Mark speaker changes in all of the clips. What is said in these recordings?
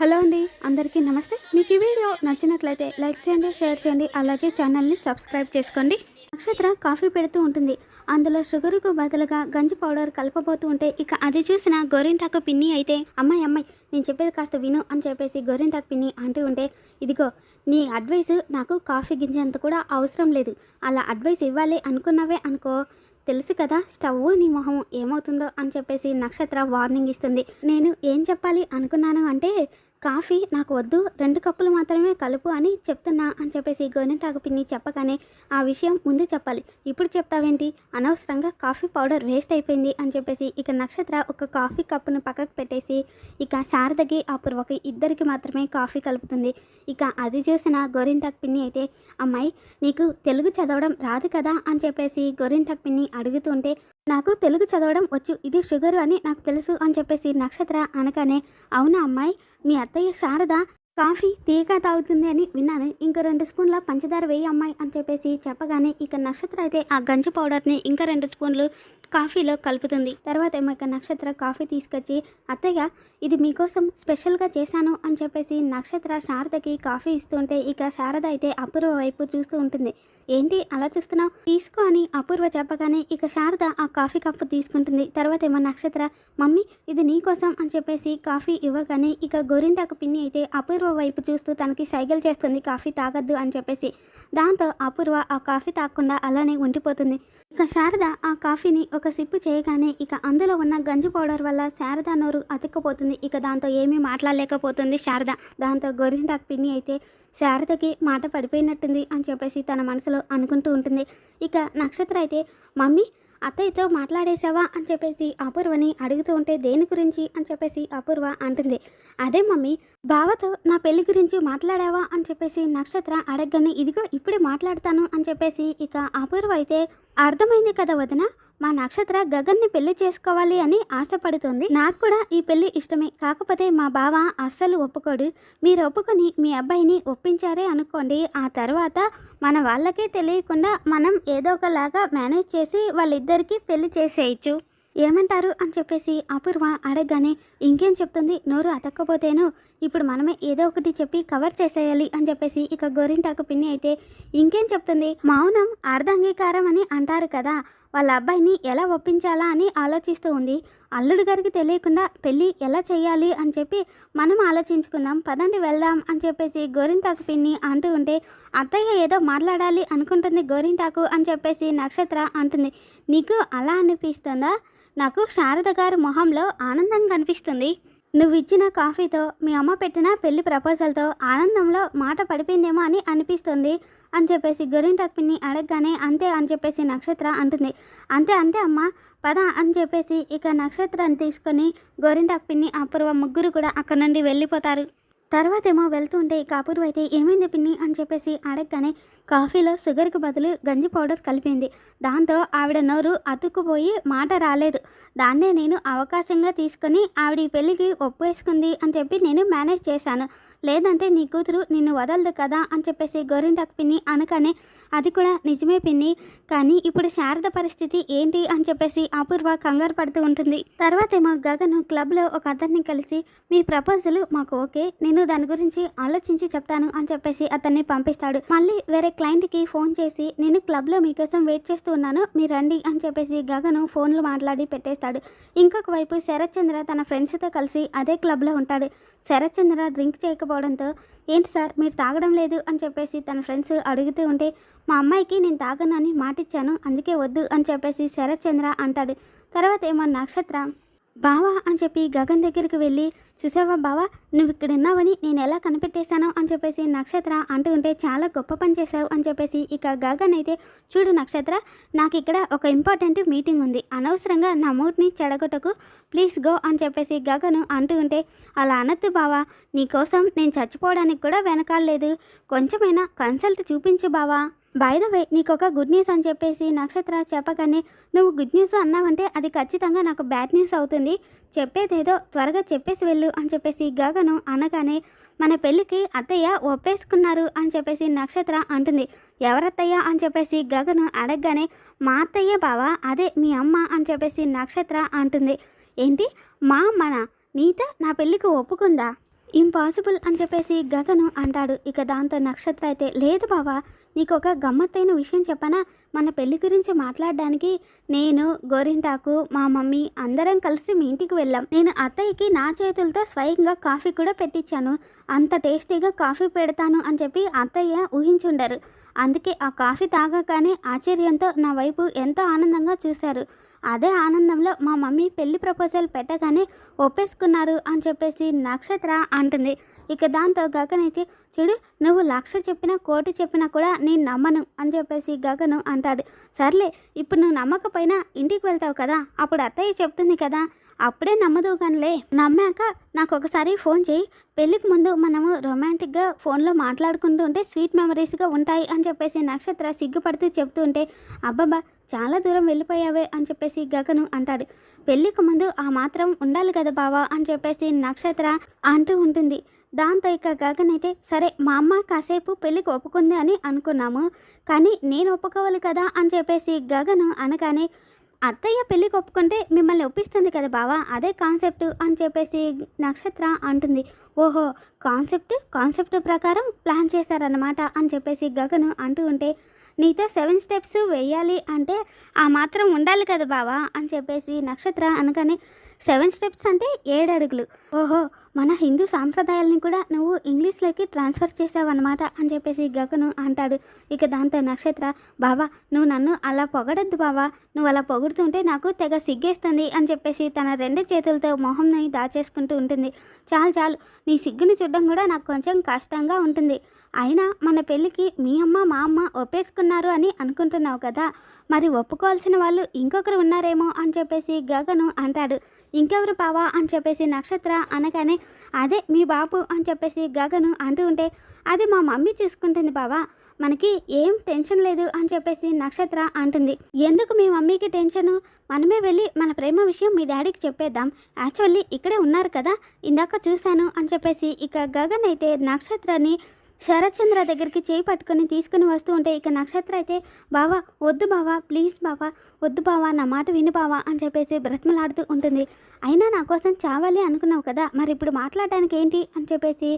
Speaker 1: Hello అండి అందరికీ నమస్తే. మీకు ఈ వీడియో నచ్చినట్లయితే లైక్ చేయండి షేర్ చేయండి అలాగే ఛానల్ని సబ్స్క్రైబ్ చేసుకోండి. నక్షత్ర కాఫీ పెడుతూ ఉంటుంది. అందులో షుగర్కు బదులుగా గంజి పౌడర్ కలపబోతూ ఉంటే ఇక అది చూసిన గోరింటాకు పిన్ని అయితే అమ్మాయి అమ్మాయి నేను చెప్పేది కాస్త విను అని చెప్పేసి గోరింటాకు పిన్ని అంటూ ఉంటే ఇదిగో నీ అడ్వైస్ నాకు కాఫీ గింజంత కూడా అవసరం లేదు. అలా అడ్వైస్ ఇవ్వాలి అనుకున్నావే అనుకో. తెలుసు కదా స్టవ్ నీ మొహం ఏమవుతుందో అని చెప్పేసి నక్షత్ర వార్నింగ్ ఇస్తుంది. నేను ఏం చెప్పాలి అనుకున్నాను అంటే కాఫీ నాకు వద్దు రెండు కప్పులు మాత్రమే కలుపు అని చెప్తున్నా అని చెప్పేసి గోరింటాకు పిన్ని చెప్పగానే ఆ విషయం ముందు చెప్పాలి. ఇప్పుడు చెప్తావేంటి? అనవసరంగా కాఫీ పౌడర్ వేస్ట్ అయిపోయింది అని చెప్పేసి ఇక నక్షత్ర ఒక కాఫీ కప్పును పక్కకు పెట్టేసి ఇక శారదకి అపూర్వకి ఇద్దరికి మాత్రమే కాఫీ కలుపుతుంది. ఇక అది చూసిన గోరింటాక్ పిన్ని అయితే అమ్మాయి నీకు తెలుగు చదవడం రాదు కదా అని చెప్పేసి గోరింటాక్ పిన్ని అడుగుతుంటే నాకు తెలుగు చదవడం వచ్చు ఇది షుగర్ అని నాకు తెలుసు అని చెప్పేసి నక్షత్ర అనగానే అవునా అమ్మాయి? మీ అత్తయ్య శారద కాఫీ తీగ తాగుతుంది అని విన్నాను. ఇంకా రెండు స్పూన్ల పంచదార వేయి అమ్మాయి అని చెప్పేసి చెప్పగానే ఇక నక్షత్ర అయితే ఆ గంజి పౌడర్ని ఇంకా రెండు స్పూన్లు కాఫీలో కలుపుతుంది. తర్వాత ఏమో ఇక నక్షత్ర కాఫీ తీసుకొచ్చి అత్తయ్య ఇది మీకోసం స్పెషల్గా చేశాను అని చెప్పేసి నక్షత్ర శారదకి కాఫీ ఇస్తుంటే ఇక శారద అయితే అపూర్వ వైపు చూస్తూ ఉంటుంది. ఏంటి అలా చూస్తున్నావు? తీసుకో అని అపూర్వ చెప్పగానే ఇక శారద ఆ కాఫీ కప్పు తీసుకుంటుంది. తర్వాత ఏమో నక్షత్ర మమ్మీ ఇది నీ కోసం అని చెప్పేసి కాఫీ ఇవ్వగానే ఇక గోరింటాకు పిన్ని అయితే అపూర్వ వైపు చూస్తూ తనకి సైకిల్ చేస్తుంది కాఫీ తాగద్దు అని చెప్పేసి. దాంతో అపూర్వ ఆ కాఫీ తాగకుండా అలానే ఉండిపోతుంది. ఇక శారద ఆ కాఫీని ఒక సిప్పు చేయగానే ఇక అందులో ఉన్న గంజి పౌడర్ వల్ల శారద నోరు అతుక్కుపోతుంది. ఇక దాంతో ఏమీ మాట్లాడలేకపోతుంది శారద. దాంతో గోరింటాకు పిన్ని అయితే శారదకి మాట పడిపోయినట్టుంది అని చెప్పేసి తన మనసులో అనుకుంటూ ఉంటుంది. ఇక నక్షత్ర అయితే మమ్మీ అత్తయ్యతో మాట్లాడేశావా? అని చెప్పేసి అపూర్వని అడుగుతూ ఉంటే దేని గురించి? అని చెప్పేసి అపూర్వ అంటుంది. అదే మమ్మీ బావతో నా పెళ్ళి గురించి మాట్లాడావా? అని చెప్పేసి నక్షత్ర అడగగానే ఇదిగో ఇప్పుడే మాట్లాడతాను అని చెప్పేసి ఇక అపూర్వ అయితే అర్థమైంది కదా వదిన మా నక్షత్ర గగన్ని పెళ్ళి చేసుకోవాలి అని ఆశపడుతుంది. నాకు కూడా ఈ పెళ్ళి ఇష్టమే. కాకపోతే మా బావ అస్సలు ఒప్పుకోడు. మీరు ఒప్పుకొని మీ అబ్బాయిని ఒప్పించారే అనుకోండి. ఆ తర్వాత మన వాళ్ళకే తెలియకుండా మనం ఏదో ఒకలాగా మేనేజ్ చేసి వాళ్ళిద్దరికీ పెళ్ళి చేసేయచ్చు. ఏమంటారు అని చెప్పేసి అపూర్వ అడగగానే ఇంకేం చెప్తుంది? నోరు అతక్కపోతేను ఇప్పుడు మనమే ఏదో ఒకటి చెప్పి కవర్ చేసేయాలి అని చెప్పేసి ఇక గోరింటాకు పిన్ని అయితే ఇంకేం చెప్తుంది? మౌనం అర్ధాంగీకారం అని అంటారు కదా. వాళ్ళ అబ్బాయిని ఎలా ఒప్పించాలా అని ఆలోచిస్తూ ఉంది. అల్లుడు గారికి తెలియకుండా పెళ్ళి ఎలా చేయాలి అని చెప్పి మనం ఆలోచించుకుందాం పదండి వెళ్దాం అని చెప్పేసి గోరింటాకు పిన్ని అంటూ ఉంటే అత్తయ్య ఏదో మాట్లాడాలి అనుకుంటుంది గోరింటాకు అని చెప్పేసి నక్షత్ర అంటుంది. నీకు అలా అనిపిస్తుందా? నాకు శారద గారి మొహంలో ఆనందం కనిపిస్తుంది. నువ్వు ఇచ్చిన కాఫీతో మీ అమ్మ పెట్టిన పెళ్ళి ప్రపోజల్తో ఆనందంలో మాట పడిపోయిందేమో అని అనిపిస్తుంది అని చెప్పేసి గొరింటాక్ పిన్ని అడగగానే అంతే అని చెప్పేసి నక్షత్ర అంటుంది. అంతే అంతే అమ్మ పద అని చెప్పేసి ఇక నక్షత్రాన్ని తీసుకొని గోరింటక్పిన్ని అపూర్వ ముగ్గురు కూడా అక్కడ నుండి వెళ్ళిపోతారు. తర్వాత ఏమో వెళ్తుంటే ఇక అపూర్వ అయితే ఏమైంది పిన్ని? అని చెప్పేసి అడగగానే కాఫీలో షుగర్కి బదులు గంజి పౌడర్ కలిపింది. దాంతో ఆవిడ నోరు అతుక్కుపోయి మాట రాలేదు. దాన్నే నేను అవకాశంగా తీసుకొని ఆవిడ ఈ పెళ్ళికి ఒప్పేసుకుంది అని చెప్పి నేను మేనేజ్ చేశాను. లేదంటే నీ కూతురు నిన్ను వదలదు కదా? అని చెప్పేసి గోరింటాకు పిన్ని అనగానే అది కూడా నిజమే పిన్ని. కానీ ఇప్పుడు శారద పరిస్థితి ఏంటి అని చెప్పేసి అపూర్వ కంగారు పడుతూ ఉంటుంది. తర్వాత ఏమో గగన్ క్లబ్లో ఒక అతన్ని కలిసి మీ ప్రపోజల్ మాకు ఓకే నేను దాని గురించి ఆలోచించి చెప్తాను అని చెప్పేసి అతన్ని పంపిస్తాడు. మళ్ళీ వేరే క్లయింట్కి ఫోన్ చేసి నేను క్లబ్లో మీకోసం వెయిట్ చేస్తూ ఉన్నాను మీరు రండి అని చెప్పేసి గగను ఫోన్లు మాట్లాడి పెట్టేస్తాడు. ఇంకొక వైపు శరత్ చంద్ర తన ఫ్రెండ్స్తో కలిసి అదే క్లబ్లో ఉంటాడు. శరత్ చంద్ర డ్రింక్ చేయకపోవడంతో ఏంటి సార్ మీరు తాగడం లేదు అని చెప్పేసి తన ఫ్రెండ్స్ అడుగుతూ ఉంటే మా అమ్మాయికి నేను తాగనని మాటిచ్చాను అందుకే వద్దు అని చెప్పేసి శరత్చంద్ర అంటాడు. తర్వాత ఏమో నక్షత్ర బావా అని చెప్పి గగన్ దగ్గరికి వెళ్ళి చూసావా బావా నువ్వు ఇక్కడ ఉన్నావని నేను ఎలా కనిపెట్టేశాను అని చెప్పేసి నక్షత్ర అంటూ ఉంటే చాలా గొప్ప పని చేశావు అని చెప్పేసి ఇక గగన్ అయితే చూడు నక్షత్ర నాకు ఇక్కడ ఒక ఇంపార్టెంట్ మీటింగ్ ఉంది. అనవసరంగా నా మూడ్ని చెడగొట్టకు ప్లీజ్ గో అని చెప్పేసి గగను అంటూ ఉంటే అలా అనద్దు బావా నీకోసం నేను చచ్చిపోవడానికి కూడా వెనకాలేదు కొంచెమైనా కన్సల్ట్ చూపించు బావా. బై ద వే నీకు ఒక గుడ్ న్యూస్ అని చెప్పేసి నక్షత్ర చెప్పగానే నువ్వు గుడ్ న్యూస్ అన్నావంటే అది ఖచ్చితంగా నాకు బ్యాడ్ న్యూస్ అవుతుంది. చెప్పేదేదో త్వరగా చెప్పేసి వెళ్ళు అని చెప్పేసి గగను అనగానే మన పెళ్ళికి అత్తయ్య ఒప్పేసుకున్నారు అని చెప్పేసి నక్షత్ర అంటుంది. ఎవరత్తయ్య? అని చెప్పేసి గగను అడగగానే మా అత్తయ్య బావ అదే మీ అమ్మ అని చెప్పేసి నక్షత్ర అంటుంది. ఏంటి? మా మన నీత నా పెళ్ళికి ఒప్పుకుందా? ఇంపాసిబుల్ అని చెప్పేసి గగను అంటాడు. ఇక దాంతో నక్షత్ర అయితే లేదు బావా నీకు ఒక గమ్మత్తైన విషయం చెప్పనా? మన పెళ్ళి గురించి మాట్లాడడానికి నేను గోరింటాకు మా మమ్మీ అందరం కలిసి మీ ఇంటికి వెళ్ళాం. నేను అత్తయ్యకి నా చేతులతో స్వయంగా కాఫీ కూడా పెట్టించాను అంత టేస్టీగా కాఫీ పెడతాను అని చెప్పి అత్తయ్య ఊహించుండరు. అందుకే ఆ కాఫీ తాగగానే ఆశ్చర్యంతో నా వైపు ఎంతో ఆనందంగా చూశారు. అదే ఆనందంలో మా మమ్మీ పెళ్ళి ప్రపోజల్ పెట్టగానే ఒప్పేసుకున్నారు అని చెప్పేసి నక్షత్ర అంటుంది. ఇక దాంతో గగనైతే చూడు నువ్వు లక్ష చెప్పినా కోటి చెప్పినా కూడా నేను నమ్మను అని చెప్పేసి గగను అంటాడు. సర్లే ఇప్పుడు నువ్వు నమ్మకపోయినా ఇంటికి వెళ్తావు కదా అప్పుడు అత్తయ్య చెప్తుంది కదా అప్పుడే నమ్మదు కానిలే. నమ్మాక నాకు ఒకసారి ఫోన్ చేయి. పెళ్ళికి ముందు మనము రొమాంటిక్గా ఫోన్లో మాట్లాడుకుంటూ ఉంటే స్వీట్ మెమరీస్గా ఉంటాయి అని చెప్పేసి నక్షత్ర సిగ్గుపడుతూ చెప్తూ ఉంటే అబ్బబ్బా చాలా దూరం వెళ్ళిపోయావే అని చెప్పేసి గగను అంటాడు. పెళ్ళికి ముందు ఆ మాత్రం ఉండాలి కదా బావా అని చెప్పేసి నక్షత్ర అంటూ ఉంటుంది. దాంతో ఇక గగన్ అయితే సరే మా అమ్మ కాసేపు పెళ్ళికి ఒప్పుకుంది అని అనుకున్నాము. కానీ నేను ఒప్పుకోవాలి కదా అని చెప్పేసి గగను అనగానే అత్తయ్య పెళ్ళికి ఒప్పుకుంటే మిమ్మల్ని ఒప్పిస్తుంది కదా బావా అదే కాన్సెప్ట్ అని చెప్పేసి నక్షత్ర అంటుంది. ఓహో కాన్సెప్ట్? కాన్సెప్ట్ ప్రకారం ప్లాన్ చేశారన్నమాట అని చెప్పేసి గగను అంటూ ఉంటే నీతో సెవెన్ స్టెప్స్ వేయాలి అంటే ఆ మాత్రం ఉండాలి కదా బావా అని చెప్పేసి నక్షత్ర అనగానే సెవెన్ స్టెప్స్ అంటే ఏడు అడుగులు. ఓహో మన హిందూ సాంప్రదాయాలని కూడా నువ్వు ఇంగ్లీష్లోకి ట్రాన్స్ఫర్ చేసావన్నమాట అని చెప్పేసి గగను అంటాడు. ఇక దాంతో నక్షత్ర బావా నువ్వు నన్ను అలా పొగడద్దు బావా. నువ్వు అలా పొగుడుతుంటే నాకు తెగ సిగ్గేస్తుంది అని చెప్పేసి తన రెండు చేతులతో మొహంని దాచేసుకుంటూ ఉంటుంది. చాలు చాలు నీ సిగ్గుని చూడడం కూడా నాకు కొంచెం కష్టంగా ఉంటుంది. అయినా మన పెళ్ళికి మీ అమ్మ మా అమ్మ ఒప్పేసుకున్నారు అని అనుకుంటున్నావు కదా. మరి ఒప్పుకోవాల్సిన వాళ్ళు ఇంకొకరు ఉన్నారేమో అని చెప్పేసి గగను అంటాడు. ఇంకెవరు పావా అని చెప్పేసి నక్షత్ర అనగానే అదే మీ బాబు అని చెప్పేసి గగను అంటూ ఉంటే అది మా మమ్మీ చూసుకుంటుంది బావా. మనకి ఏం టెన్షన్ లేదు అని చెప్పేసి నక్షత్ర అంటుంది. ఎందుకు మీ మమ్మీకి టెన్షను? మనమే వెళ్ళి మన ప్రేమ విషయం మీ డాడీకి చెప్పేద్దాం. యాక్చువల్లీ ఇక్కడే ఉన్నారు కదా. ఇందాక చూశాను అని చెప్పేసి ఇక గగన్ అయితే నక్షత్రాన్ని శరత్చంద్ర దగ్గరికి చేయి పట్టుకొని తీసుకుని వస్తూ ఉంటే ఇక నక్షత్ర అయితే బావా వద్దు బావా ప్లీజ్ బావా వద్దు బావా నా మాట విను బావా అని చెప్పేసి బ్రతిమలాడుతూ ఉంటుంది. అయినా నా కోసం చావాలి అనుకున్నావు కదా మరి ఇప్పుడు మాట్లాడడానికి ఏంటి అని చెప్పేసి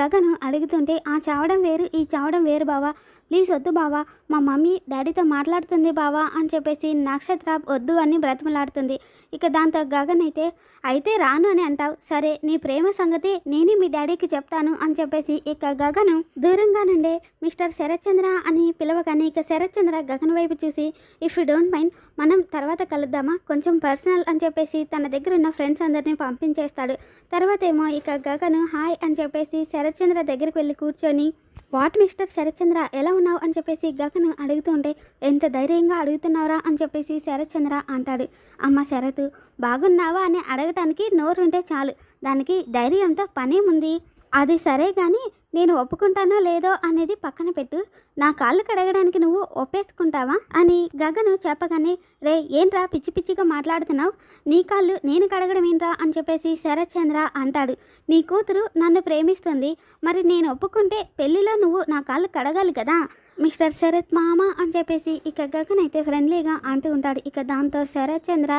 Speaker 1: గగను అడుగుతుంటే ఆ చావడం వేరు ఈ చావడం వేరు బావా ప్లీజ్ వద్దు బావా మా మమ్మీ డాడీతో మాట్లాడుతుంది బావా అని చెప్పేసి నక్షత్ర వద్దు అని బ్రతిమలాడుతుంది. ఇక దాంతో గగన్ అయితే అయితే రాను అని అంటావు. సరే నీ ప్రేమ సంగతి నేనే మీ డాడీకి చెప్తాను అని చెప్పేసి ఇక గగను దూరంగా నుండే మిస్టర్ శరత్చంద్ర అని పిలవగానే ఇక శరత్చంద్ర గగన్ వైపు చూసి ఇఫ్ యూ డోంట్ మైండ్ మనం తర్వాత కలుద్దామా? కొంచెం పర్సనల్ అని చెప్పేసి తన దగ్గర ఉన్న ఫ్రెండ్స్ అందరినీ పంపించేస్తాడు. తర్వాత ఏమో ఇక గగను హాయ్ అని చెప్పేసి శరత్చంద్ర దగ్గరికి వెళ్ళి కూర్చొని వాట్ మిస్టర్ శరత్చంద్ర ఎలా ఉన్నావు? అని చెప్పేసి గగను అడుగుతూ ఉంటే ఎంత ధైర్యంగా అడుగుతున్నావురా? అని చెప్పేసి శరత్చంద్ర అంటాడు. అమ్మ శరత్ బాగున్నావా? అని అడగటానికి నోరుంటే చాలు. దానికి ధైర్యంతో పనేముంది? అది సరే కానీ నేను ఒప్పుకుంటానో లేదో అనేది పక్కన పెట్టు. నా కాళ్ళు కడగడానికి నువ్వు ఒప్పేసుకుంటావా? అని గగను చెప్పగానే రే ఏంట్రా పిచ్చి పిచ్చిగా మాట్లాడుతున్నావు? నీ కాళ్ళు నేను కడగడం ఏంట్రా? అని చెప్పేసి శరత్చంద్ర అంటాడు. నీ కూతురు నన్ను ప్రేమిస్తుంది. మరి నేను ఒప్పుకుంటే పెళ్ళిలో నువ్వు నా కాళ్ళు కడగాలి కదా? మిస్టర్ శరత్ మామ అని చెప్పేసి ఇక గగన్ అయితే ఫ్రెండ్లీగా అంటూ ఉంటాడు. ఇక దాంతో శరత్ చంద్ర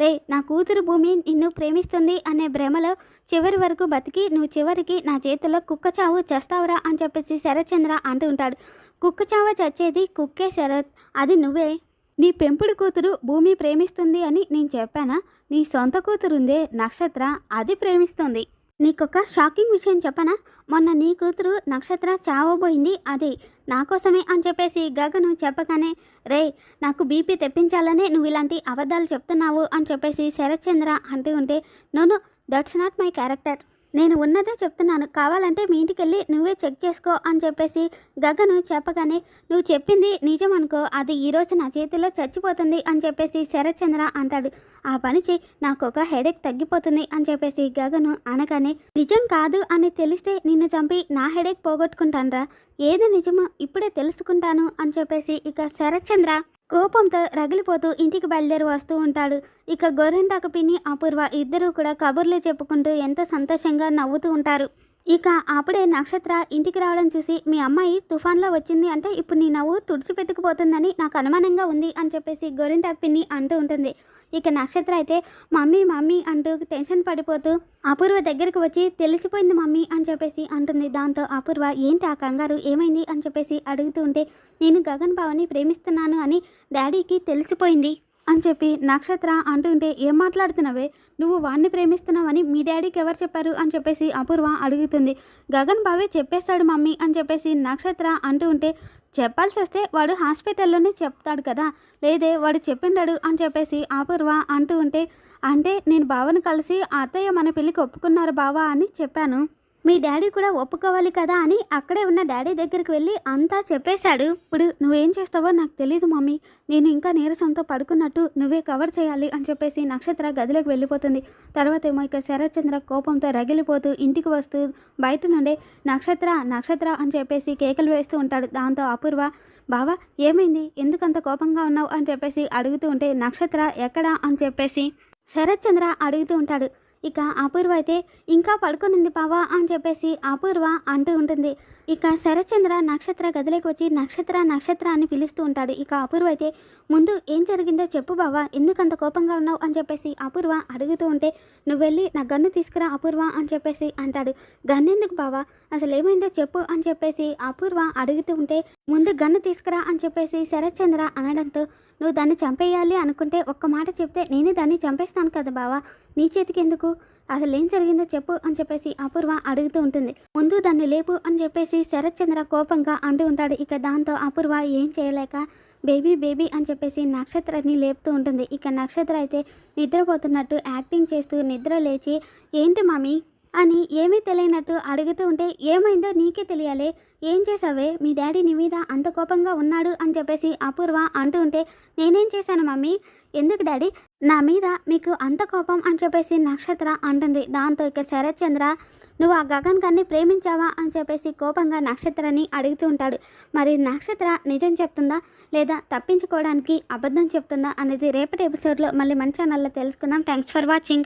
Speaker 1: రే నా కూతురు భూమి నిన్ను ప్రేమిస్తుంది అనే భ్రమలో చివరి వరకు బతికి నువ్వు చివరికి నా చేతిలో కుక్క చావు చేస్తావురా అని చెప్పేసి శరత్చంద్ర అంటూ ఉంటాడు. కుక్క చావ చచ్చేది కుక్కే శరత్. అది నువ్వే. నీ పెంపుడు కూతురు భూమి ప్రేమిస్తుంది అని నేను చెప్పానా? నీ సొంత కూతురుందే నక్షత్ర అది ప్రేమిస్తుంది. నీకొక షాకింగ్ విషయం చెప్పనా? మొన్న నీ కూతురు నక్షత్ర చావబోయింది అదే. నా కోసమే అని చెప్పేసి గగను చెప్పగానే రే నాకు బీపీ తెప్పించాలనే నువ్వు ఇలాంటి అబద్ధాలు చెప్తున్నావు అని చెప్పేసి శరత్చంద్ర అంటూ ఉంటే నోను దట్స్ నాట్ మై క్యారెక్టర్ నేను ఉన్నదే చెప్తున్నాను. కావాలంటే మీ ఇంటికి వెళ్ళి నువ్వే చెక్ చేసుకో అని చెప్పేసి గగను చెప్పగానే నువ్వు చెప్పింది నిజం అనుకో అది ఈరోజు నా చేతిలో చచ్చిపోతుంది అని చెప్పేసి శరత్చంద్ర అంటాడు. ఆ పని చేయి. నాకు ఒక హెడేక్ తగ్గిపోతుంది అని చెప్పేసి గగను అనగానే నిజం కాదు అని తెలిస్తే నిన్ను చంపి నా హెడేక్ పోగొట్టుకుంటానరా. ఏది నిజమో ఇప్పుడే తెలుసుకుంటాను అని చెప్పేసి ఇక శరత్చంద్ర కోపంతో రగిలిపోతూ ఇంటికి బయలుదేరి వస్తూ ఉంటాడు. ఇక గోరెంటాకు పిన్ని అపూర్వ ఇద్దరూ కూడా కబుర్లు చెప్పుకుంటూ ఎంతో సంతోషంగా నవ్వుతూ ఉంటారు. ఇక అప్పుడే నక్షత్ర ఇంటికి రావడం చూసి మీ అమ్మాయి తుఫాన్లో వచ్చింది అంటే ఇప్పుడు నీ నవ్వు తుడిచిపెట్టుకుపోతుందని నాకు అనుమానంగా ఉంది అని చెప్పేసి గోరింటాకు పిన్ని అంటూ ఉంటుంది. ఇక నక్షత్ర అయితే మమ్మీ మమ్మీ అంటూ టెన్షన్ పడిపోతూ అపూర్వ దగ్గరికి వచ్చి తెలిసిపోయింది మమ్మీ అని చెప్పేసి అంటుంది. దాంతో అపూర్వ ఏంటి ఆ కంగారు? ఏమైంది? అని చెప్పేసి అడుగుతూ ఉంటే నేను గగన్ బావని ప్రేమిస్తున్నాను అని డాడీకి తెలిసిపోయింది. అని చెప్పి నక్షత్ర అంటుంటే ఏం మాట్లాడుతున్నావే? నువ్వు వాణ్ణి ప్రేమిస్తున్నావని మీ డాడీకి ఎవరు చెప్పారు? అని చెప్పేసి అపూర్వ అడుగుతుంది. గగన్ బావే చెప్పేస్తాడు మమ్మీ అని చెప్పేసి నక్షత్ర అంటూ ఉంటే చెప్పాల్సి వస్తే వాడు హాస్పిటల్లోనే చెప్తాడు కదా? లేదే వాడు చెప్పిండాడు అని చెప్పేసి అపూర్వ అంటూ ఉంటే అంటే నేను బావని కలిసి అత్తయ్య మన పెళ్ళికి ఒప్పుకున్నారు బావా అని చెప్పాను. మీ డాడీ కూడా ఒప్పుకోవాలి కదా అని అక్కడే ఉన్న డాడీ దగ్గరికి వెళ్ళి అంతా చెప్పేశాడు. ఇప్పుడు నువ్వేం చేస్తావో నాకు తెలియదు మమ్మీ. నేను ఇంకా నీరసంతో పడుకున్నట్టు నువ్వే కవర్ చేయాలి అని చెప్పేసి నక్షత్ర గదిలోకి వెళ్ళిపోతుంది. తర్వాత ఏమో ఇక శరత్చంద్ర కోపంతో రగిలిపోతూ ఇంటికి వస్తూ బయట నుండే నక్షత్ర నక్షత్ర అని చెప్పేసి కేకలు వేస్తూ ఉంటాడు. దాంతో అపూర్వ బావా ఏమైంది? ఎందుకంత కోపంగా ఉన్నావు? అని చెప్పేసి అడుగుతూ ఉంటే నక్షత్ర ఎక్కడా? అని చెప్పేసి శరత్చంద్ర అడుగుతూ ఉంటాడు. ఇక అపూర్వ అయితే ఇంకా పడుకునింది బావా అని చెప్పేసి అపూర్వ అంటూ ఉంటుంది. ఇక శరచంద్ర నక్షత్ర గదిలోకి వచ్చి నక్షత్ర నక్షత్ర అని పిలుస్తూ ఉంటాడు. ఇక అపూర్వ అయితే ముందు ఏం జరిగిందో చెప్పు బావా ఎందుకంత కోపంగా ఉన్నావు అని చెప్పేసి అపూర్వ అడుగుతూ ఉంటే నువ్వు వెళ్ళి నా గన్ను తీసుకురా అపూర్వ అని చెప్పేసి అంటాడు. గన్ను ఎందుకు బావా? అసలు ఏమైందో చెప్పు అని చెప్పేసి అపూర్వ అడుగుతూ ఉంటే ముందు గన్ను తీసుకురా అని చెప్పేసి శరత్చంద్ర అనడంతో నువ్వు దాన్ని చంపేయాలి అనుకుంటే ఒక్క మాట చెప్తే నేనే దాన్ని చంపేస్తాను కదా బావా నీ చేతికి ఎందుకు? అసలు ఏం జరిగిందో చెప్పు అని చెప్పేసి అపూర్వ అడుగుతూ ఉంటుంది. ముందు దాన్ని లేపు అని చెప్పేసి శరత్చంద్ర కోపంగా అంటూ ఉంటాడు. ఇక దాంతో అపూర్వ ఏం చేయలేక బేబీ బేబీ అని చెప్పేసి నక్షత్రాన్ని లేపుతూ ఉంటుంది. ఇక నక్షత్ర అయితే నిద్రపోతున్నట్టు యాక్టింగ్ చేస్తూ నిద్ర లేచి ఏంటి మమ్మీ అని ఏమీ తెలియనట్టు అడుగుతూ ఉంటే ఏమైందో నీకే తెలియాలి. ఏం చేసావే మీ డాడీ నీ మీద అంత కోపంగా ఉన్నాడు అని చెప్పేసి అపూర్వ అంటూ ఉంటే నేనేం చేశాను మమ్మీ? ఎందుకు డాడీ? నా మీద మీకు అంత కోపం అని చెప్పేసి నక్షత్ర అంటుంది. దాంతో ఇక శరత్చంద్ర నువ్వు ఆ గగన్ గారిని ప్రేమించావా? అని చెప్పేసి కోపంగా నక్షత్రాన్ని అడుగుతూ ఉంటాడు. మరి నక్షత్ర నిజం చెప్తుందా? లేదా తప్పించుకోవడానికి అబద్ధం చెప్తుందా? అనేది రేపటి ఎపిసోడ్లో మళ్ళీ మన ఛానల్లో తెలుసుకుందాం. Thanks for watching